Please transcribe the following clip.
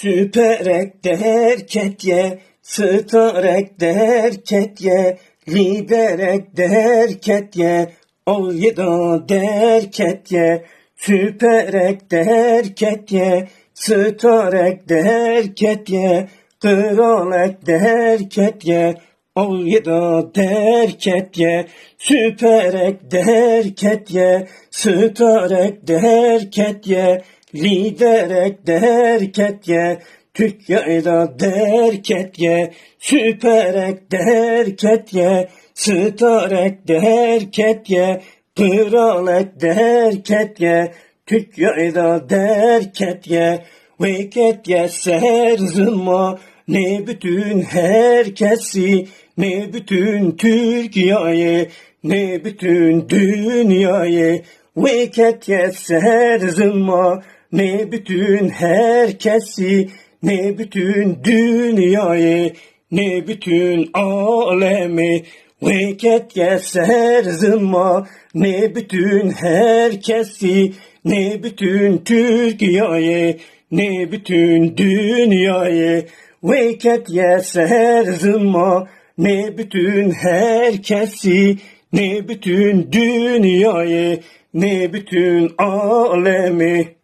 Süperek derketye, starek derketye, liderek derketye, olyeda derketye, süperek derketye, starek derketye, kralek derketye, olyeda derketye, süperek derketye, starek derketye, liderek derketye, Türkiye'de derketye, süperek derketye, starek derketye, kralek derketye, Türkiye'de derketye, veketye serzılma, ne bütün herkesi, ne bütün Türkiye'yi, ne bütün dünyayı, veketye serzılma, ne bütün herkesi, ne bütün dünyayı, ne bütün alemi, veket yeser zımma, ne bütün herkesi, ne bütün Türkiye'yi, ne bütün dünyayı, veket yeser zımma, ne bütün herkesi, ne bütün dünyayı, ne bütün alemi.